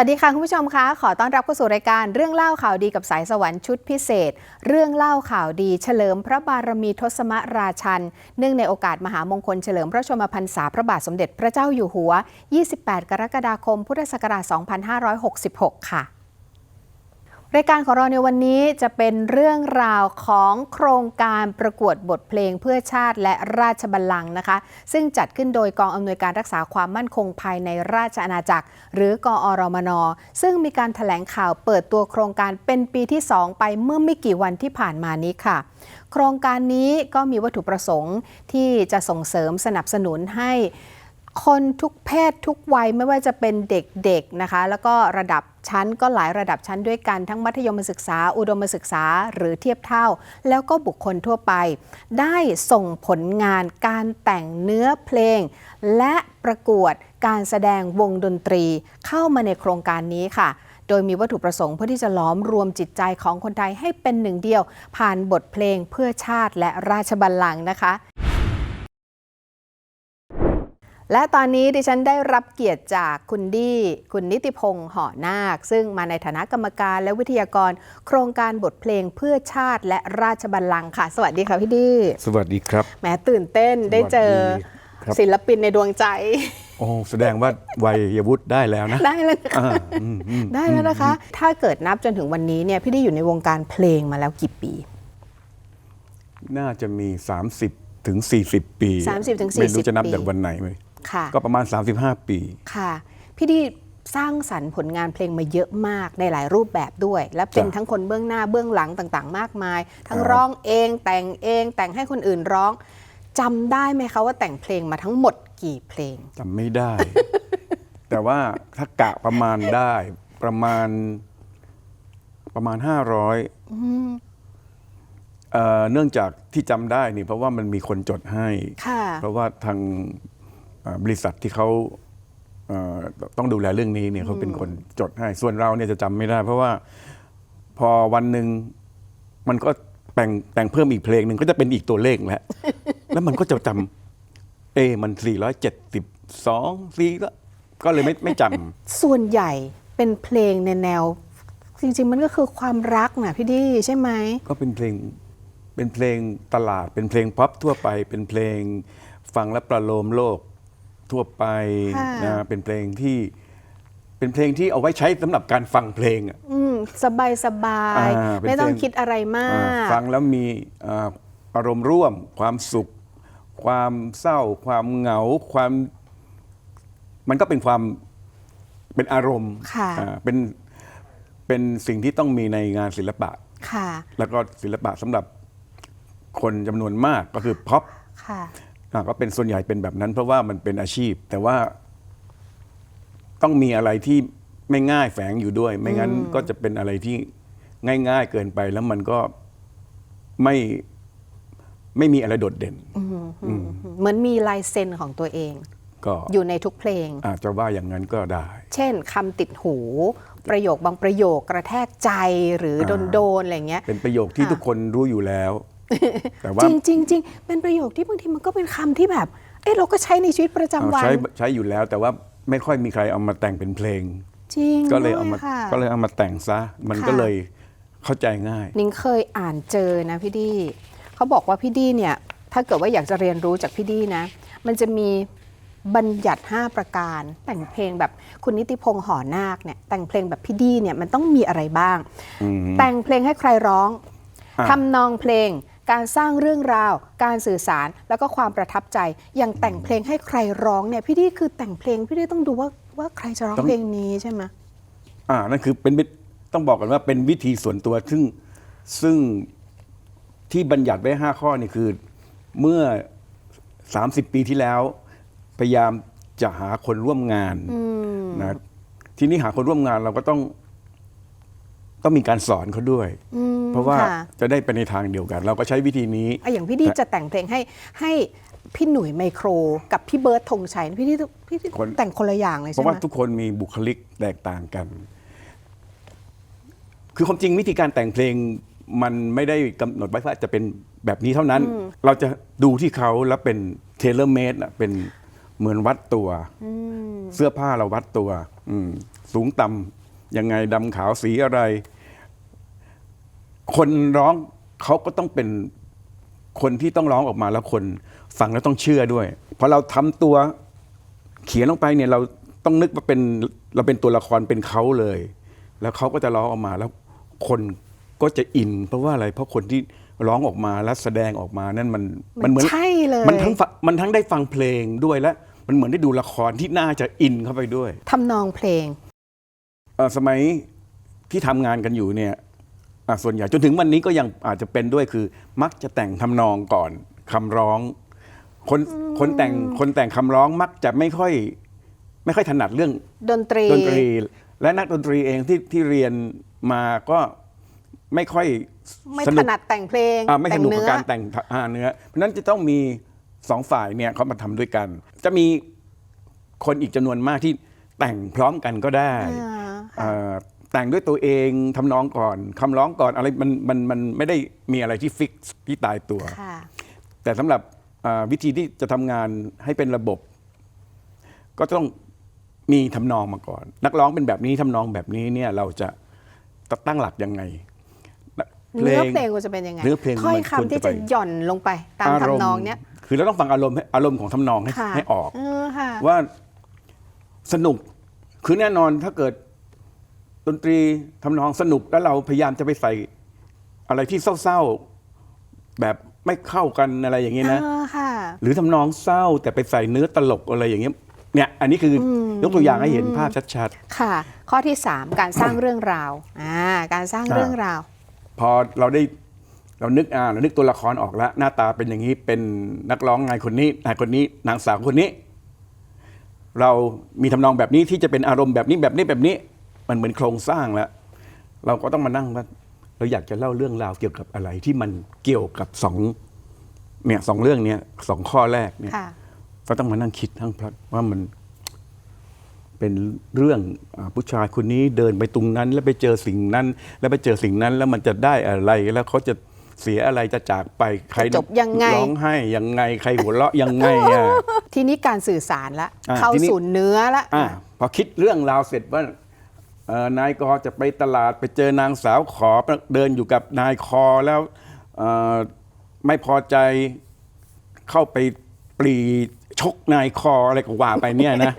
วัสดีค่ะ คุณผู้ชมคะขอต้อนรับเข้าสู่รายการเรื่องเล่าข่าวดีกับสายสวรรค์ชุดพิเศษ เรื่องเล่าข่าวดีเฉลิมพระบารมีทศมราชัน เนื่องในโอกาสมหามงคลเฉลิมพระชนมพรรษาพระบาทสมเด็จพระเจ้าอยู่หัว 28 กรกฎาคม พุทธศักราช 2566 ค่ะ รายการของเราในวันนี้จะเป็นเรื่องราวของโครงการประกวดบทเพลงเพื่อชาติและราชบัลลังก์นะคะ ซึ่งจัดขึ้นโดยกองอำนวยการรักษาความมั่นคงภายในราชอาณาจักร หรือกอรมน ซึ่งมีการถแถลงข่าวเปิดตัวโครงการเป็นปีที่ 2 ไปเมื่อไม่กี่วันที่ผ่านมานี้ค่ะโครงการนี้ก็มีวัตถุประสงค์ที่จะส่งเสริมสนับสนุนให้ คนทุกเพศทุกวัยไม่ว่าจะเป็นเด็กๆนะคะ แล้วก็ระดับชั้นก็หลายระดับชั้นด้วยกันทั้งมัธยมศึกษา อุดมศึกษาหรือเทียบเท่า แล้วก็บุคคลทั่วไป ได้ส่งผลงานการแต่งเนื้อเพลง และประกวดการแสดงวงดนตรีเข้ามาในโครงการนี้ค่ะ โดยมีวัตถุประสงค์เพื่อที่จะล้อมรวมจิตใจของคนไทยให้เป็นหนึ่งเดียว ผ่านบทเพลงเพื่อชาติและราชบัลลังก์นะคะ และตอนนี้ดิฉันได้รับเกียรติจากคุณดี้ คุณนิติพงษ์ห่อนาค ซึ่งมาในฐานะกรรมการและวิทยากร โครงการบทเพลงเพื่อชาติและราชบัลลังก์ค่ะ สวัสดีค่ะพี่ดี้สวัสดีครับ แหมตื่นเต้นได้เจอสวัสดีครับ ศิลปินในดวงใจ โอ้แสดงว่าวัยวุฒิได้แล้วนะได้แล้วนะคะอ่าอืมอืมได้แล้วนะคะ ถ้าเกิดนับจนถึงวันนี้เนี่ยพี่ดี้อยู่ในวงการเพลงมาแล้วกี่ปี น่าจะมี 30 ถึง 40 ปี 30ถึง40ไม่รู้จะนับปี จากวันไหนเลย ค่ะ ก็ประมาณ 35 ปี ค่ะ พี่ดี้สร้างสรรค์ผลงานเพลงมาเยอะมากในหลายรูปแบบด้วย และเป็นจ้ะทั้งคนเบื้องหน้าเบื้องหลังต่างๆ มากมาย ทั้งครับร้องเองแต่งเอง แต่งให้คนอื่นร้องจำได้ไหมคะว่าแต่งเพลงมาทั้งหมดกี่เพลงจำไม่ได้ แต่ว่าถ้ากะประมาณได้ประมาณประมาณ500เอ่อเนื่องจากที่จำได้นี่เพราะว่ามันมีคนจดให้ค่ะเพราะว่าทางเอ่อ บริษัทที่เขาเอ่อต้องดูแลเรื่องนี้เนี่ยเขาเป็นคนจดให้ ส่วนเราเนี่ยจะจำไม่ได้ เพราะว่าพอวันหนึ่งมันก็แต่งแต่งเพิ่มอีกเพลงหนึ่งก็จะเป็นอีกตัวเลขแล้ว แล้วมันก็จะจำเอ มัน 472 4แล้วก็เลยไม่ไม่จำส่วนใหญ่เป็นเพลงในแนว จริง ๆ มันก็คือความรักนะพี่ดี้ใช่ไหม ก็เป็นเพลงเป็นเพลงตลาด เป็นเพลงพ็อปทั่วไป เป็นเพลงฟังและประโลมโลก ทั่วไปค่ะนะเป็นเพลงที่เป็นเพลงที่เอาไว้ใช้สำหรับการฟังเพลงอะอืมสบายสบาย อ่าเป็นไม่ต้องเพลงคิดอะไรมาอ่าก ฟังแล้วมีอ่าอารมณ์ร่วม ความสุข ความเศร้า ความเหงา ความ มันก็เป็นความเป็นอารมณ์ค่ะ อ่าเป็นเป็นสิ่งที่ต้องมีในงานศิลปะ ค่ะ แล้วก็ศิลปะสำหรับคนจำนวนมากก็คือพ็อป ค่ะ อ่าก็เป็นส่วนใหญ่เป็นแบบนั้น เพราะว่ามันเป็นอาชีพ แต่ว่าต้องมีอะไรที่ไม่ง่ายแฝงอยู่ด้วย ไม่งั้นก็จะเป็นอะไรที่ง่าย ๆ เกินไปแล้วมันก็ไม่ไม่มีอะไรโดดเด่น เหมือนมีลายเซ็นของตัวเอง ก็อยู่ในทุกเพลง อาจจะว่าอย่างนั้นก็ได้ เช่นคำติดหู ประโยคบางประโยคกระแทกใจหรือโดนโดนๆอะไรเงี้ย เป็นประโยคที่ค่ะทุกคนรู้อยู่แล้ว แต่ว่าจริงจริงจริงเป็นประโยคที่บางทีมันก็เป็นคำที่แบบ เอ้เราก็ใช้ในชีวิตประจำเอาวัน ใช้ใช้อยู่แล้วแต่ว่าไม่ค่อยมีใครเอามาแต่งเป็นเพลง จริงก็เลยเอาด้วมาค่ะก็เลยเอามาแต่งซะ มันค่ะก็เลยเข้าใจง่าย นิ้งเคยอ่านเจอนะพี่ดี้เขาบอกว่าพี่ดี้เนี่ย ถ้าเกิดว่าอยากจะเรียนรู้จากพี่ดี้นะ มันจะมีบัญญัติ 5 ประการ แต่งเพลงแบบคุณนิติพงษ์หอนาคเนี่ยแต่งเพลงแบบพี่ดี้เนี่ยมันต้องมีอะไรบ้างอืมแต่งเพลงให้ใครร้องอะทำนองเพลง การสร้างเรื่องราว การสื่อสาร แล้วก็ความประทับใจ อย่างแต่งเพลงให้ใครร้องเนี่ยพี่ดี้คือแต่งเพลงพี่ดี้ต้องดูว่าว่าใครจะร้อง เพลงนี้ใช่ไหม อ่านั่นคือเป็นวิต้องบอกกันว่าเป็นวิธีส่วนตัวซึ่งซึ่งที่บัญญัติไว้5ข้อนี่คือเมื่อ 30 ปีที่แล้ว พยายามจะหาคนร่วมงานนะทีนี้หาคนร่วมงานเราก็ต้อง ต้องมีการสอนเขาด้วย เพราะว่าค่ะจะได้ไปในทางเดียวกัน เราก็ใช้วิธีนี้อะอย่างพี่ดี้จะแต่งเพลงให้ให้พี่หนุ่ยไมโคร กับพี่เบิร์ดธงชัยพี่ที่พี่ที่คนแต่งคนละอย่างเลยเพใช่ราะไหมว่าทุกคนมีบุคลิกแตกต่างกัน คือความจริงวิธีการแต่งเพลงมันไม่ได้กำหนดไว้ว่าจะเป็นแบบนี้เท่านั้น เราจะดูที่เขาแล้วเป็นเทเลเมดเป็นเหมือนวัดตัวเสื้อผ้าเราวัดตัวอืมสูงต่ำยังไงดำขาวสีอะไร คนร้องเขาก็ต้องเป็นคนที่ต้องร้องออกมาแล้วคนฟังแล้วต้องเชื่อด้วยพอเราทำตัวเขียนลงไปเนี่ยเราต้องนึกว่าเป็นเราเป็นตัวละครเป็นเขาเลย แล้วเขาก็จะร้องออกมาแล้วคนก็จะอิน เพราะว่าอะไร เพราะคนที่ร้องออกมาและแสดงออกมานั่นมันมันเหมือนใช่เลยมันทั้งฟังมันทั้งได้ฟังเพลงด้วยและมันเหมือนได้ดูละครที่น่าจะอินเข้าไปด้วยทำนองเพลงเอ่อสมัยที่ทำงานกันอยู่เนี่ยอะ ส่วนใหญ่จนถึงวันนี้ก็ยังอาจจะเป็นด้วยคือ มักจะแต่งทำนองก่อนคำร้อง คนคนแต่งคนแต่งคำร้องมักจะไม่ค่อย ไม่ค่อยถนัดเรื่องดนตรีดนตรี และนักดนตรีเองที่ที่เรียนมาก็ไม่ค่อยไม่สถนุกนัดแต่งเพลงอ่าไม่สแต่งนุกเนื้กับอการแต่งอ่าเนื้อ เพราะฉะนั้นจะต้องมีสองฝ่ายเนี่ยเขามาทำด้วยกัน จะมีคนอีกจำนวนมากที่แต่งพร้อมกันก็ได้อ่าเอ่อ แต่งด้วยตัวเองทำนองก่อนคำร้องก่อนอะไรมันมันมันไม่ได้มีอะไรที่ฟิกที่ตายตัว ค่ะ แต่สำหรับอ่าวิธีที่จะทำงานให้เป็นระบบ ก็ต้องมีทำนองมาก่อน นักร้องเป็นแบบนี้ทำนองแบบนี้เนี่ยเราจะตั้งหลักยังไง เนื้อเพลงควรจะเป็นยังไงเนื้อเพลงถ้อยมันควรคำที่จะไปจะหย่อนลงไปตามอารมณ์ทำนองเนี้ย คือเราต้องฟังอารมณ์ให้อารมณ์ของทำนองให้ค่ะ ให้ออก เออค่ะ ว่าสนุก คือแน่นอนถ้าเกิด ดนตรีทำนองสนุกแล้วเราพยายามจะไปใส่อะไรที่เศร้าๆแบบไม่เข้ากันอะไรอย่างนี้นะ เออค่ะ หรือทำนองเศร้าแต่ไปใส่เนื้อตลกอะไรอย่างเงี้ยเนี่ยอันนี้คืออยกตัวอย่างให้เห็นภาพชัด ค่ะ ข้อที่ 3 การสร้างเรื่องราวอ่าการสร้างอ่าเรื่องราว ๆ พอเราได้เรานึกอ่าเรานึกตัวละครออกแล้ว หน้าตาเป็นอย่างนี้เป็นนักร้องนายคนนี้นายคนนี้นางสาวคนนี้ เรามีทำนองแบบนี้ที่จะเป็นอารมณ์แบบนี้แบบนี้แบบนี้ มันเหมือนโครงสร้างแล้ว เราก็ต้องมานั่งว่าเราอยากจะเล่าเรื่องราวเกี่ยวกับอะไรที่มันเกี่ยวกับสองเนี่ยสองเรื่องเนี้ยสองข้อแรกเนี่ยค่ะ ก็ต้องมานั่งคิดทั้งพล็อตว่ามันเป็นเรื่องอาผู้ชายคนนี้เดินไปตรงนั้น แล้วไปเจอสิ่งนั้น แล้วไปเจอสิ่งนั้นแล้วมันจะได้อะไร แล้วเขาจะเสียอะไรจะจากไปใครจะจบยังไง ร้องไห้ยังไงใครหัวเราะยังไงอะ ทีนี้การสื่อสารละ อ่าเข้าทีนี้ สู่เนื้อละ อะพอคิดเรื่องราวเสร็จว่าเอ่อ นายกอจะไปตลาดไปเจอนางสาวขอเดินอยู่กับนายคอแล้วเอ่อไม่พอใจเข้าไปปรีชกนายคออะไรก็ว่าไปเนี่ยนะ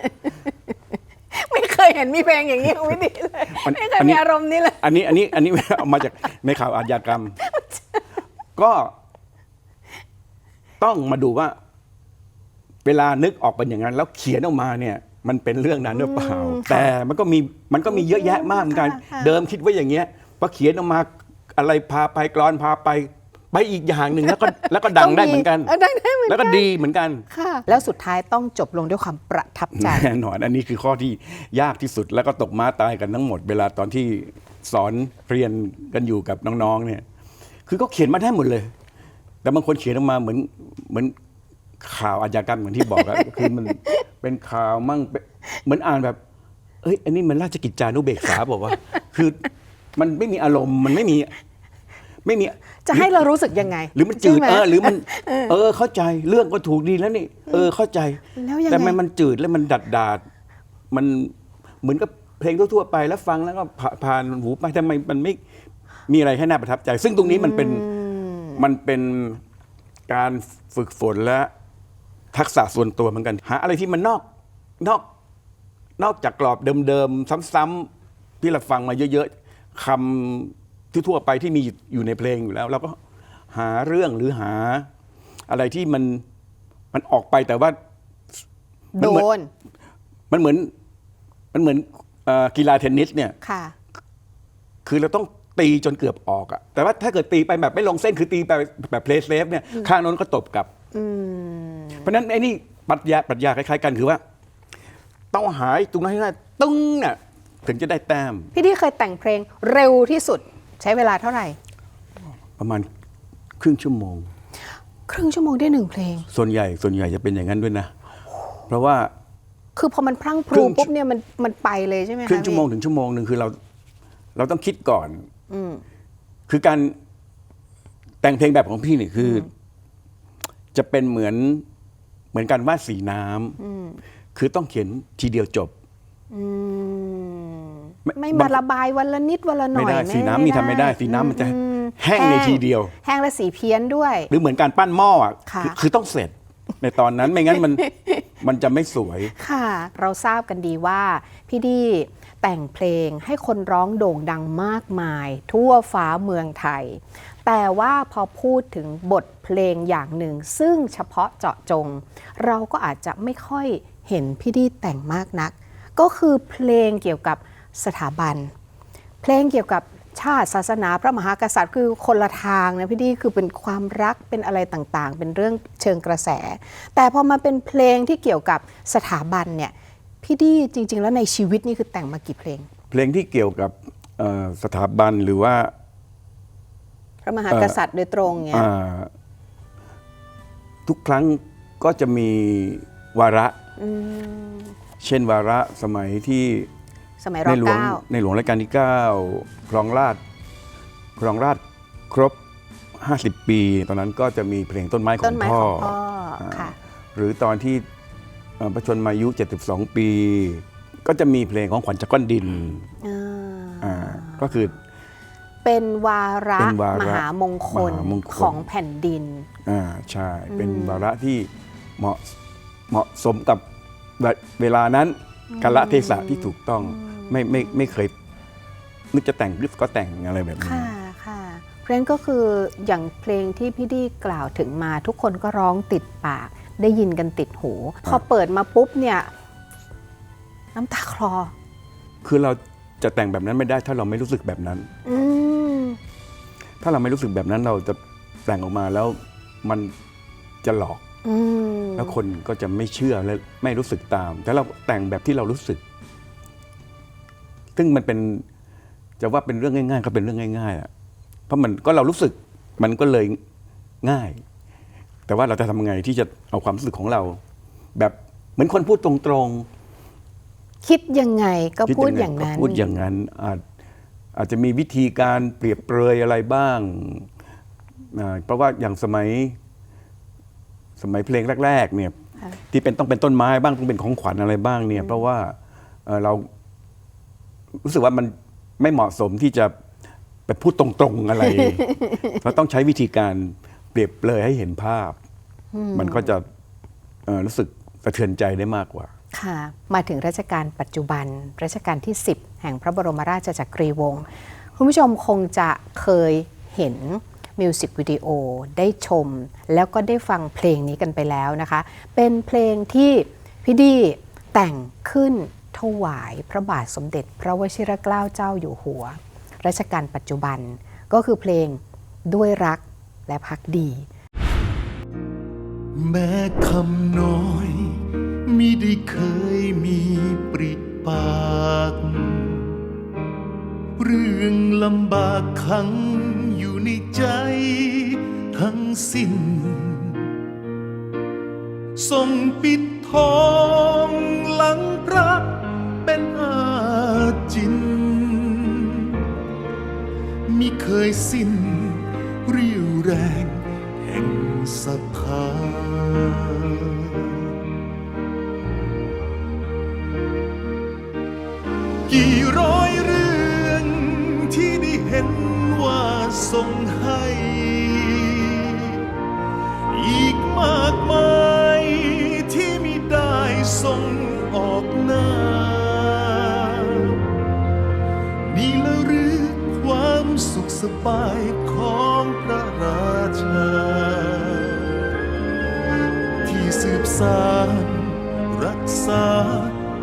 ไม่เคยเห็นมีเพลงอย่างนี้ของวิธีเลยมันไม่เคยอันนี้มีอารมณ์นี้เลยอันนี้อันนี้อันนี้เอามาจากในข่าวอาชญากรรม ก็ต้องมาดูว่า เวลานึกออกเป็นอย่างนั้น แล้วเขียนออกมาเนี่ย มันเป็นเรื่องนั้นหรือเปล่า แต่มันก็มีมันก็มีเยอะแยะมากเหมือนกันค่ะค่ะเดิมคิดว่าอย่างเงี้ยพอเขียนออกมาอะไรพาไปกรอนพาไปไปอีกอย่างหนึ่งแล้วก็แล้วก็ดังได้เหมือนกันเดังได้เหมือนแล้วกัก็ดีเหมือนกันค่ะ แล้วสุดท้ายต้องจบลงด้วยความประทับใจ แน่นอนอันนี้คือข้อที่ยากที่สุดแล้วก็ตกม้าตายกันทั้งหมดเวลาตอนที่สอนเรียนกันอยู่กับน้องๆเนี่ย คือเขาเขียนมาได้หมดเลย แต่บางคนเขียนออกมาเหมือนเหมือน ข่าวอาชญากรรมเหมือนที่บอกอะคือมันเป็นข่าวมั่งเป็นเหมือนอ่านแบบ เอ้ยอันนี้มันราชกิจจานุเบกษาบอกว่าคือมันไม่มีอารมณ์มันไม่มี ไม่มี จะให้เรารู้สึกยังไงหรือมันจืดใช่ไหเออหรือมัน เออเข้าใจเรื่องก็ถูกดีแล้วนี่ เออเข้าใจ แล้วยังไงแต่มันมันจืดแล้วมันดัดดาดมันเหมือนกับเพลงทั่วๆไปแล้วฟังแล้วก็ผ่าผ่านหูไปทำไมมันไม่มีอะไรให้น่าประทับใจ ซึ่งตรงนี้มันเป็นมันเป็นการฝึกฝนและ ทักษะส่วนตัวเหมือนกัน หาอะไรที่มันนอกนอกนอกจากกรอบเดิมๆซ้ำๆที่เราฟังมาเยอะๆคำที่ทั่วไปที่มีอยู่ในเพลงอยู่แล้ว เราก็หาเรื่องหรือหาอะไรที่มันมันออกไปแต่ว่าโดมันเหมือนนมันเหมือนมันเหมือนเอ่อกีฬาเทนนิสเนี่ยค่ะ คือเราต้องตีจนเกือบออกอะแต่ว่าถ้าเกิดตีไปแบบไม่ลงเส้นคือตีไปแบบเพลย์เซฟเนี่ย ข้างโน้นก็ตบกลับเพ ราะฉะนั้นไอ้นี่ปรัชญาปรัชญาคล้ายๆกันคือว่าต้องหายตรงนั้นให้ได้ตึ้งน่ะถึงจะได้แต้ม พี่ที่เคยแต่งเพลงเร็วที่สุดใช้เวลาเท่าไหร่ ประมาณครึ่งชั่วโมง ครึ่งชั่วโมงได้หนึ่งเพลง ส่วนใหญ่ส่วนใหญ่จะเป็นอย่างนั้นด้วยนะ เพราะว่าคือพอมันพรั่งพครึ่รูงปุ๊บเนี่ยมันมันไปเลยใช่ไหมคะครึ่งชั่วโมงพี่ถึงชั่วโมงหนึ่งคือเราเราต้องคิดก่อนคือการแต่งเพลงแบบของพี่นี่คืออจะเป็นเหมือนเห มือนการวาดสีน้ำคือต้องเขียนทีเดียวจบอืมไม่ไม่บามางระบายวันละนิดวันละหน่ไม่อยได้สีน้ำนี่ทำไม่ได้ สีน้ำมันจะอืแห้งในทีเดียว แห้งและสีเพี้ยนด้วย หรือเหมือนการปั้นหม้ออะค่ะอคือต้องเสร็จในตอนนั้นไม่งั้นมันมันจะไม่สวยค่ะ เราทราบกันดีว่าพี่ดีแต่งเพลงให้คนร้องโด่งดังมากมาย ทั่วฟ้าเมืองไทย แต่ว่าพอพูดถึงบทเพลงอย่างหนึ่ง ซึ่งเฉพาะเจาะจง เราก็อาจจะไม่ค่อยเห็นพี่ดีแต่งมากนัก ก็คือเพลงเกี่ยวกับสถาบัน เพลงเกี่ยวกับชาติศาสนาพระมหากษัตริย์คือคนละทางนะพี่ดีคือเป็นความรักเป็นอะไรต่างๆ เป็นเรื่องเชิงกระแส แต่พอมาเป็นเพลงที่เกี่ยวกับสถาบันเนี่ยพี่ดีจริง ๆ แล้วในชีวิตนี่คือแต่งมากี่เพลง เพลงที่เกี่ยวกับสถาบันหรือว่า ระมหากษัตริย์โดยตรงเนี่ยอ่าทุกครั้งก็จะมีวาระ เช่นวาระสมัยที่สมัยรในอหลวงเก้าในหลวงรัชกาลที่ 9 ครองราชย์ครองราชย์ครบ 50 ปี ตอนนั้นก็จะมีเพลงต้นไม้ขต้อนงไม้พ่อของพ่อค่ะหรือตอนที่เอ่อพระชนมายุ 72 ปี ก็จะมีเพลงของขวัญจากก้อนดินอ่าอ่าก็คือ เป็นวาระเป็นวาระมหามงคลมหามงคล ของแผ่นดิน อ่าใช่ เป็นวาระที่เหมาะเหมาะสมกับเวเวลานั้นกาลเทศะที่ถูกต้องไม่ไม่ไม่เคยนึกจะแต่งรึก็แต่งอะไรแบบนี้ ค่ะค่ะเพราะฉะนั้นก็คืออย่างเพลงที่พี่ดีกล่าวถึงมา ทุกคนก็ร้องติดปาก ได้ยินกันติดหู พอเปิดมาปุ๊บเนี่ยน้ำตาคลอคือเราจะแต่งแบบนั้นไม่ได้ถ้าเราไม่รู้สึกแบบนั้น อืม ถ้าเราไม่รู้สึกแบบนั้นเราจะแต่งออกมาแล้วมันจะหลอก อืมแล้วคนก็จะไม่เชื่อและไม่รู้สึกตาม แต่เราแต่งแบบที่เรารู้สึก ซึ่งมันเป็นจะว่าเป็นเรื่องง่าย ๆ ก็เป็นเรื่องง่ายๆอะเพราะมันก็เรารู้สึกมันก็เลยง่าย แต่ว่าเราจะทำยังไงที่จะเอาความรู้สึกของเรา แบบเหมือนคนพูดตรงๆ คิดยังไงก็คิพูดไอย่างนั้น ก็พูดอย่างนั้นอาจ อาจจะมีวิธีการเปรียบเปรยอะไรบ้างอ่าเพราะว่าอย่างสมัยสมัยเพลงแรก ๆ เนี่ยค่ะที่เป็นต้องเป็นต้นไม้บ้างต้องเป็นของขวัญอะไรบ้างเนี่ย เพราะว่าเอ่อเรารู้สึกว่ามันไม่เหมาะสมที่จะไปพูดตรงๆอะไร เราต้องใช้วิธีการเปรียบเปรยให้เห็นภาพ มันก็จะเอ่อรู้สึกสะเทือนใจได้มากกว่า ค่ะมาถึงรัชกาลปัจจุบัน รัชกาลที่ 10 แห่งพระบรมราชจักรีวงศ์คุณผู้ชมคงจะเคยเห็นมิวสิกวิดีโอได้ชม แล้วก็ได้ฟังเพลงนี้กันไปแล้วนะคะ เป็นเพลงที่พี่ดีแต่งขึ้นถวายพระบาทสมเด็จ พระวชิรเกล้าเจ้าอยู่หัว รัชกาลปัจจุบันก็คือเพลงด้วยรักและพักดี แม้คำน้อย มิได้เคยมีปริปาก เรื่องลำบากขังอยู่ในใจทั้งสิ้นทรงปิดทองหลังพระเป็นอาจินมิเคยสิ้น สบายของพระราชา ที่สืบสานรักษา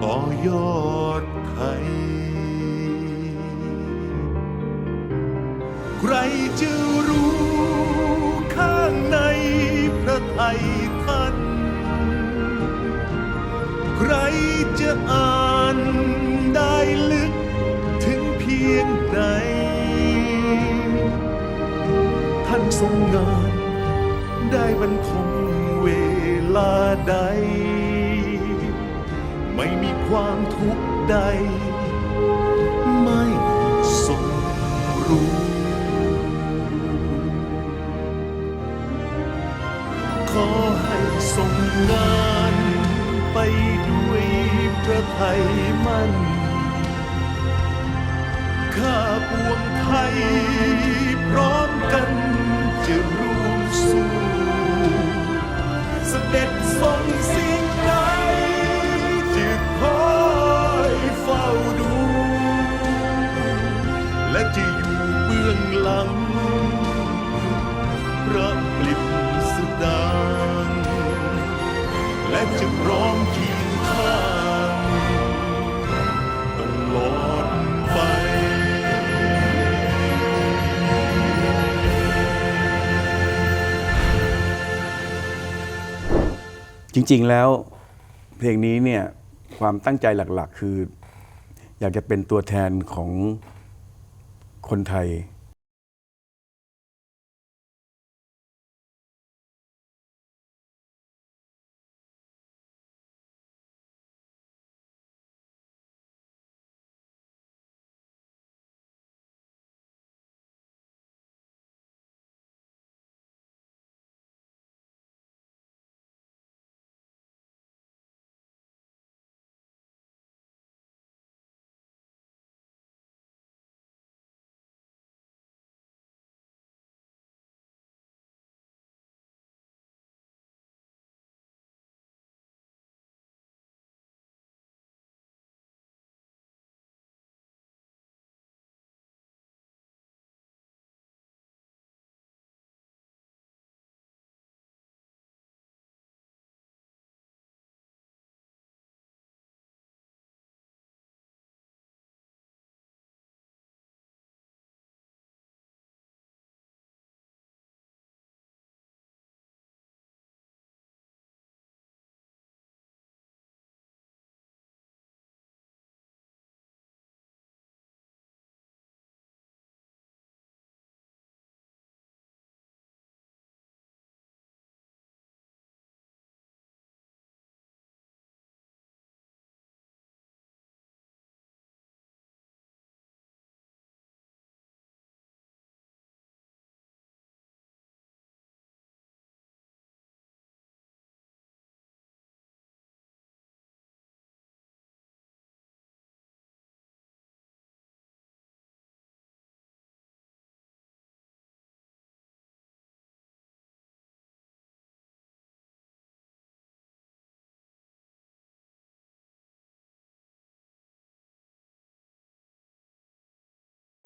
ต่อยอดไทยใครจะรู้ข้างในพระไทยท่าน ใครจะอ่านได้ลึกถึงเพียงใด งงานได้บรรทมเวลาใด ไม่มีความทุกข์ใด ไม่สมรู้ ขอให้ส่งงานไปด้วยพระไทยมั่นข้าปวงไทยพร้อมกัน จริง ๆ แล้วเพลงนี้เนี่ยความตั้งใจหลัก ๆ คือ อยากจะเป็นตัวแทนของคนไทย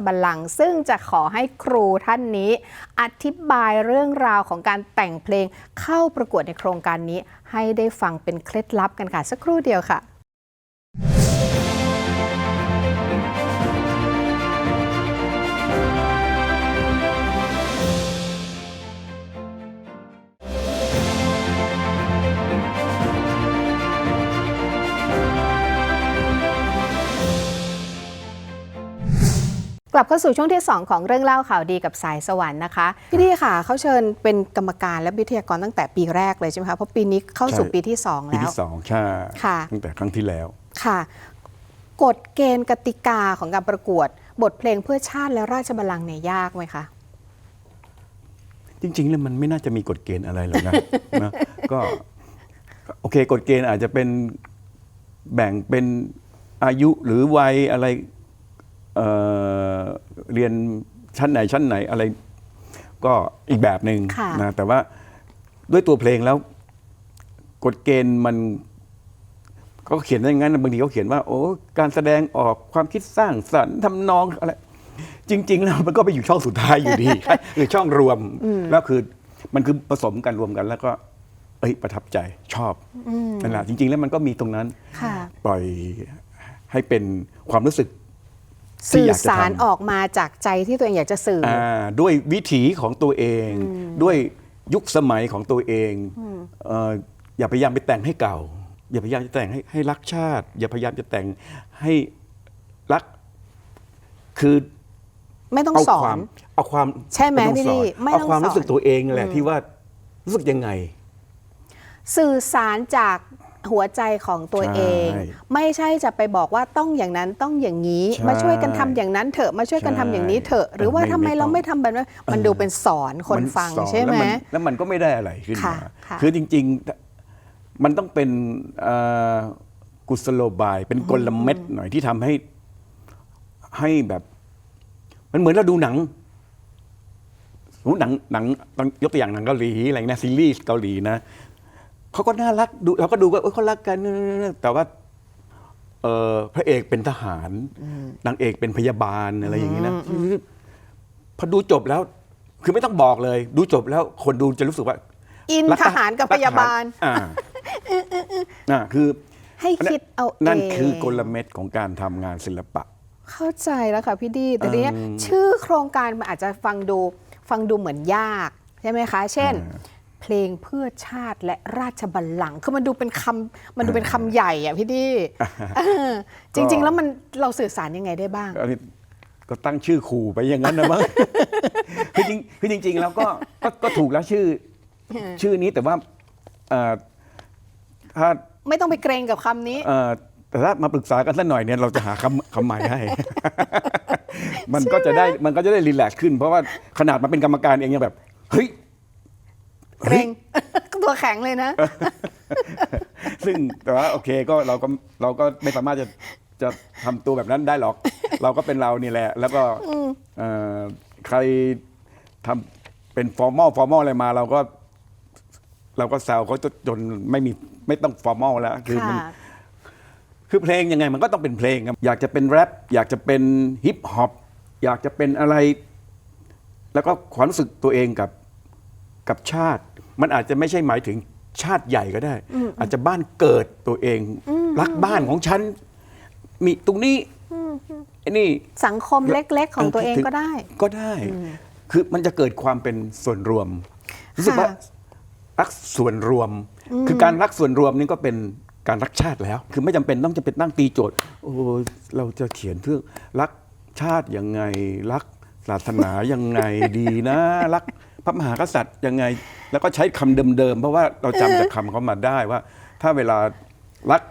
บัลลังก์ซึ่งจะขอให้ครูท่านนี้ อธิบายเรื่องราวของการแต่งเพลงเข้าประกวดในโครงการนี้ ให้ได้ฟังเป็นเคล็ดลับกันค่ะ สักครู่เดียวค่ะ ลับเข้าสู่ช่วงที่ 2 ของเรื่องเล่าข่าวดีกับสายสวรรค์นะคะ พี่ดีค่ะเขาเชิญเป็นกรรมการและวิทยากรตั้งแต่ปีแรกเลยใช่ไหมคะเพราะปีนี้เข้าสู่ใช่ปีที่ 2 ปีแล้วที่สองใช่ค่ะตั้งแต่ครั้งที่แล้วค่ะกฎเกณฑ์กติกาของการประกวด บทเพลงเพื่อชาติและราชบัลลังก์เนี่ยยากไหมคะ จริงๆแล้วมันไม่น่าจะมีกฎเกณฑ์อะไรหรอกนะ นะก็โอเคกฎเกณฑ์อาจจะเป็นแบ่งเป็นอายุหรือวัยอะไร เอ่อเรียนชั้นไหนชั้นไหนอะไรก็อีกแบบหนึ่งค่ะ นะแต่ว่าด้วยตัวเพลงแล้วกฎเกณฑ์มันก็เขียนอย่างนั้นบางทีเขาเขียนว่า โอ้การแสดงออกความคิดสร้างสรรค์ทำนองอะไรจริง ๆ แล้วมันก็ไปอยู่ช่องสุดท้ายอยู่ดี คือช่องรวมแล้วคือมันคือผสมกันรวมกันแล้วก็ เอ้ยประทับใจชอบนั่นแหละจริง ๆ แล้วมันก็มีตรงนั้น ค่ะ ปล่อยให้เป็นความรู้สึกที่ สื่อยอากจะสารทำออกมาจากใจที่ตัวเองอยากจะสื่อออ่าด้วยวิถีของตัวเอง ด้วยยุคสมัยของตัวเองเอ่ออย่าพยายามไปแต่งให้เก่า อย่าพยายามจะแต่งให้ให้รักชาติ อย่าพยายามจะแต่งให้รักคือไม่ต้องเอาสอควานมเอาความใช่ไหมต้องพี่สอนลี่ไม่เอาต้องความสอนรู้สึกตัวเองแหละที่ว่ารู้สึกยังไง สื่อสารจาก หัวใจของตัวเองใช่ไม่ใช่จะไปบอกว่าต้องอย่างนั้นต้องอย่างนี้ใช่มาช่วยกันทำอย่างนั้นเถอะมาช่วยกันทำอย่างนี้เถอะ หรือว่าไม่ทำไมไม่เราต้องไม่ทำแบบนั้นมันดูเป็นสอนคนมัฟังสอนใช่ไหมแล้วนแล้วมันก็ไม่ได้อะไรขึ้นค่ะมาค่ะคือจริง ๆมันต้องเป็นเอ่อกุศโลบาย เป็นกลเม็ดหน่อยที่ทำให้ให้แบบ มันเหมือนเราดูหนังสมมุติหนังหนังต้องยกตัวอย่างหนังเกาหลีอะไรนะซีรีส์เกาหลีนะ เขาก็น่ารักดูเราก็ดูว่าเอ้ยเขารักกันแต่ว่าเอ่อพระเอกเป็นทหารนางเอกเป็นพยาบาลอะไรอย่างนี้นะพอดูจบแล้ว คือไม่ต้องบอกเลย ดูจบแล้วคนดูจะรู้สึกว่า อินรัทหารกับรัพยาบาลทหรอ่าอ่าคือให้คิดเอาเองนั่นคือกลเม็ดของการทำงานศิลปะ เข้าใจแล้วค่ะพี่ดี แต่ทีเนี้ยเอิ่มชื่อโครงการมันอาจจะฟังดูฟังดูเหมือนยากใช่ไหมคะ เช่น เพลงเพื่อชาติและราชบัลลังก์คือมันดูเป็นคำมันดูเป็นคำใหญ่อะพี่ดีเออจริง ๆ แล้วมันเราสื่อสารยังไงได้บ้างอันนี้ก็ตั้งชื่อขู่ไปอย่างนั้นนะมั้งคือจริงคือจริง ๆ แล้วก็ก็ก็ถูกแล้วชื่อ ชื่อนี้แต่ว่าเอ่อถ้าไม่ต้องไปเกรงกับคำนี้เอ่อแต่ถ้ามาปรึกษากันสักหน่อยเนี่ยเราจะหาคำคำใหม่ให้ มันก็จะได้มันก็จะได้รีแลกซ์ขึ้น เพราะว่าขนาดมาเป็นกรรมการเองยังแบบ เฮ้ย เกรงตัวแข็งเลยนะ ซึ่งแต่ว่าโอเคก็เราก็เราก็ไม่สามารถจะจะทำตัวแบบนั้นได้หรอก เราก็เป็นเรานี่แหละ แล้วก็เอ่อใครทำเป็นฟอร์มอลฟอร์มอลอะไรมาเราก็ เราก็แซวเขาจนจนไม่มีไม่ต้องฟอร์มอลแล้วคือมันค่ะคือเพลงยังไงมันก็ต้องเป็นเพลงครับอยากจะเป็นแรปอยากจะเป็นฮิปฮอปอยากจะเป็นอะไร แล้วก็ความรู้สึกตัวเองกับ กับชาติ มันอาจจะไม่ใช่หมายถึงชาติใหญ่ก็ได้ อาจจะบ้านเกิดตัวเอง รักบ้านของฉัน มีตรงนี้ไอ้นี่สังคมเล็ก ๆ ของตัวเองก็ได้ ก็ได้ คือมันจะเกิดความเป็นส่วนรวมรู้สึกว่าค่ะรักส่วนรวม คือการรักส่วนรวมนี่ก็เป็นการรักชาติแล้ว คือไม่จำเป็นต้องจะเป็นตั้งตีโจทย์ โอ้เราจะเขียนเพื่อรักชาติยังไง รักศาสนายังไงดีนะ รักพ ระมหากษัตริย์ยังไง แล้วก็ใช้คำเดิมๆ เพราะว่าเราจำจากคำเขามาได้ว่า ถ้าเวลารัก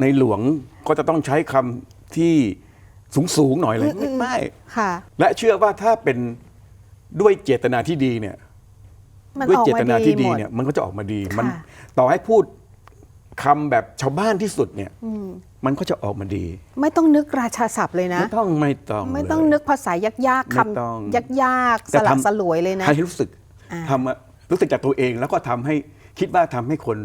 ในหลวงก็จะต้องใช้คำที่สูงๆหน่อยเลยไม่ไม่ค่ะและเชื่อว่าถ้าเป็นด้วยเจตนาที่ดีเนี่ยมันด้วยออกเจตมานาดีที่หดีมดเนี่ยมันก็จะออกมาดีมันค่ะต่อให้พูด คำแบบชาวบ้านที่สุดเนี่ยมันก็จะออกมาดี ไม่ต้องนึกราชาศัพท์เลยนะ ไม่ต้องไม่ต้องไม่ต้องเลยนึกภาษายากๆคไม่ต้องำยากๆสแต่ลับทำสลวยเลยนะให้รู้สึกอ่าทำอะรู้สึกจากตัวเองแล้วก็ทำให้คิดว่าทำให้คน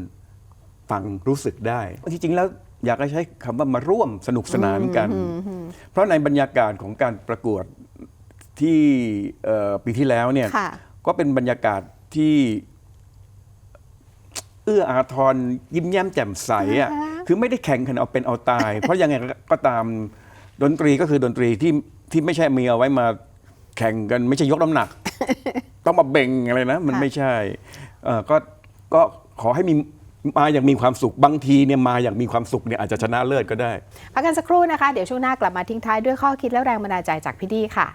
ฟังรู้สึกได้จริงๆแล้วอยากให้ใช้คำว่ามาร่วมสนุกสนานกัน เพราะในบรรยากาศของการประกวดที่เอ่อปีที่แล้วเนี่ยค่ะก็เป็นบรรยากาศที่ เอื้ออาทรยิ้มแย้มแจ่มใสอะคือไม่ได้แข่งกันเอาเป็นเอาตาย เพราะยังไงก็ตามดนตรีก็คือดนตรีที่ที่ไม่ใช่มีเอาไว้มาแข่งกันไม่ใช่ยกน้ำหนัก ต้องมาเบ่งอะไรนะ มันค่ะไม่ใช่เอ่อก็ก็ขอให้มีมาอย่างมีความสุขบางทีเนี่ยมาอย่างมีความสุขเนี่ยอาจจะชนะเลิศก็ได้ พักกันสักครู่นะคะ เดี๋ยวช่วงหน้ากลับมาทิ้งท้ายด้วยข้อคิดและแรงบันดาลใจจากพี่ดีค่ะ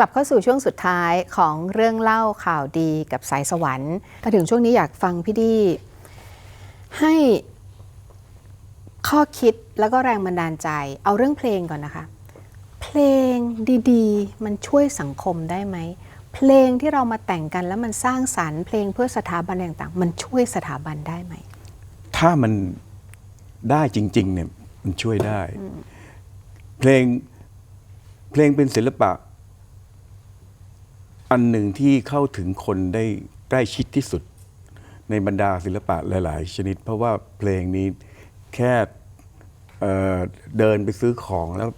ลับเข้าสู่ช่วงสุดท้ายของเรื่องเล่าข่าวดีกับสายสวรรค์มาถึงช่วงนี้อยากฟังพี่ดี ให้ข้อคิดแล้วก็แรงบันดาลใจ เอาเรื่องเพลงก่อนนะคะ เพลงดีๆ มันช่วยสังคมได้ไหม เพลงที่เรามาแต่งกันแล้วมันสร้างสรรค์เพลงเพื่อสถาบันอะไรต่างๆ มันช่วยสถาบันได้ไหม ถ้ามันได้จริงๆเนี่ยมันช่วยได้ เพลงเพลงเป็นศิลปะ อันหนึ่งที่เข้าถึงคนได้ใกล้ชิดที่สุด ในบรรดาศิลปะหลาย ๆ ชนิด เพราะว่าเพลงนี้แค่เอ่อเดินไปซื้อของแล้ว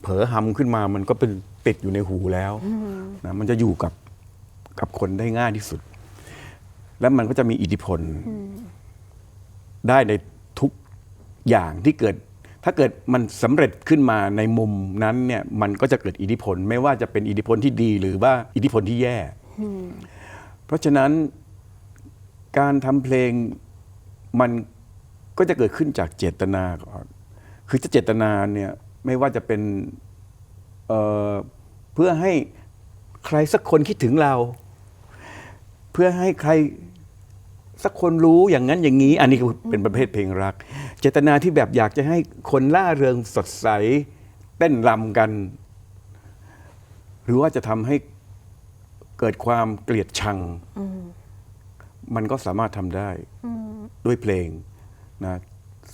เผลอหำขึ้นมามันก็เป็นติดอยู่ในหูแล้วนะมันจะอยู่กับกับคนได้ง่ายที่สุด แล้วมันก็จะมีอิทธิพล ได้ในทุกอย่างที่เกิด ถ้าเกิดมันสำเร็จขึ้นมาในมุมนั้นเนี่ยมันก็จะเกิดอิทธิพล ไม่ว่าจะเป็นอิทธิพลที่ดีหรือว่าอิทธิพลที่แย่ เพราะฉะนั้นการทำเพลงมันก็จะเกิดขึ้นจากเจตนาก่อนคือจะเจตนาเนี่ยไม่ว่าจะเป็นเอ่อเพื่อให้ใครสักคนคิดถึงเรา เพื่อให้ใคร สักคนรู้อย่างนั้นอย่างนี้ อันนี้คือเป็นประเภทเพลงรัก เจตนาที่แบบอยากจะให้คนล่าเริงสดใสเต้นรำกัน หรือว่าจะทำให้เกิดความเกลียดชัง มันก็สามารถทำได้ด้วยเพลงนะ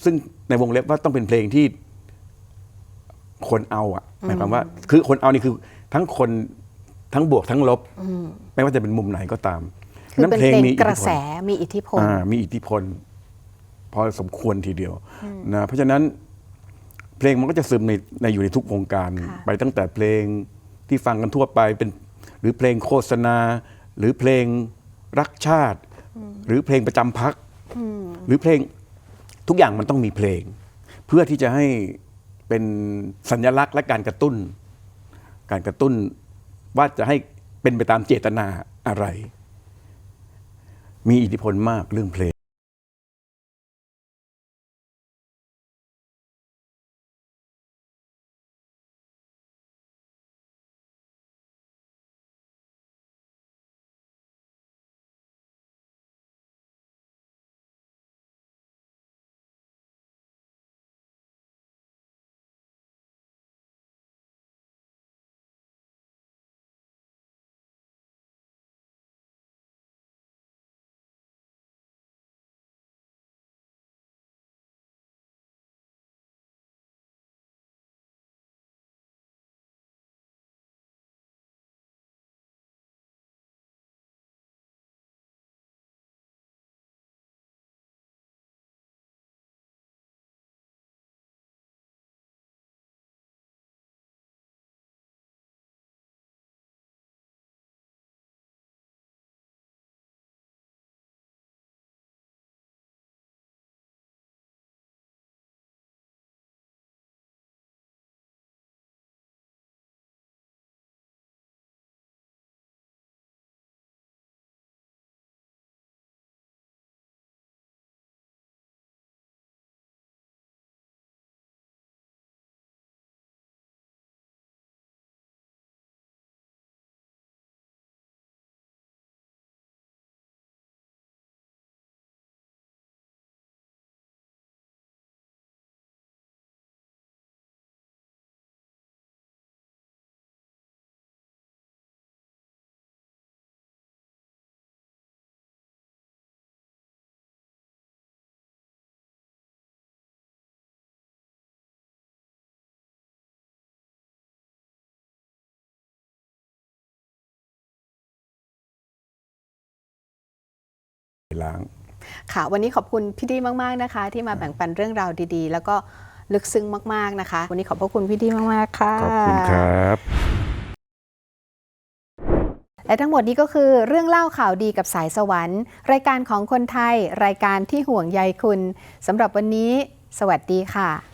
ซึ่งในวงเล็บว่าต้องเป็นเพลงที่คนเอาอะหมายความว่า คือคนเอานี่คือทั้งคนทั้งบวกทั้งลบ ไม่ว่าจะเป็นมุมไหนก็ตาม คือเป็นเพลงมีกระแสมีอิทธิพลอ่ามีอิทธิพล พอสมควรทีเดียวนะเพราะฉะนั้นเพลงมันก็จะซึมในในอยู่ในทุกวงการค่ะไปตั้งแต่เพลงที่ฟังกันทั่วไปเป็นหรือเพลงโฆษณา หรือเพลงรักชาติ หรือเพลงประจำพักหรือเพลงทุกอย่างมันต้องมีเพลง เพื่อที่จะให้เป็นสัญลักษณ์และการกระตุ้น การกระตุ้นว่าจะให้เป็นไปตามเจตนาอะไร มีอิทธิพลมากเรื่องเพลง ล้าง ค่ะวันนี้ขอบคุณพี่ดีมากๆนะคะ ที่มาแบ่งปันเรื่องราวดีๆ แล้วก็ลึกซึ้งมากๆนะคะ วันนี้ขอบพระคุณพี่ดีมากๆค่ะ ขอบคุณครับ และทั้งหมดนี้ก็คือเรื่องเล่าข่าวดีกับสายสวรรค์ รายการของคนไทย รายการที่ห่วงใยคุณสำหรับวันนี้ สวัสดีค่ะ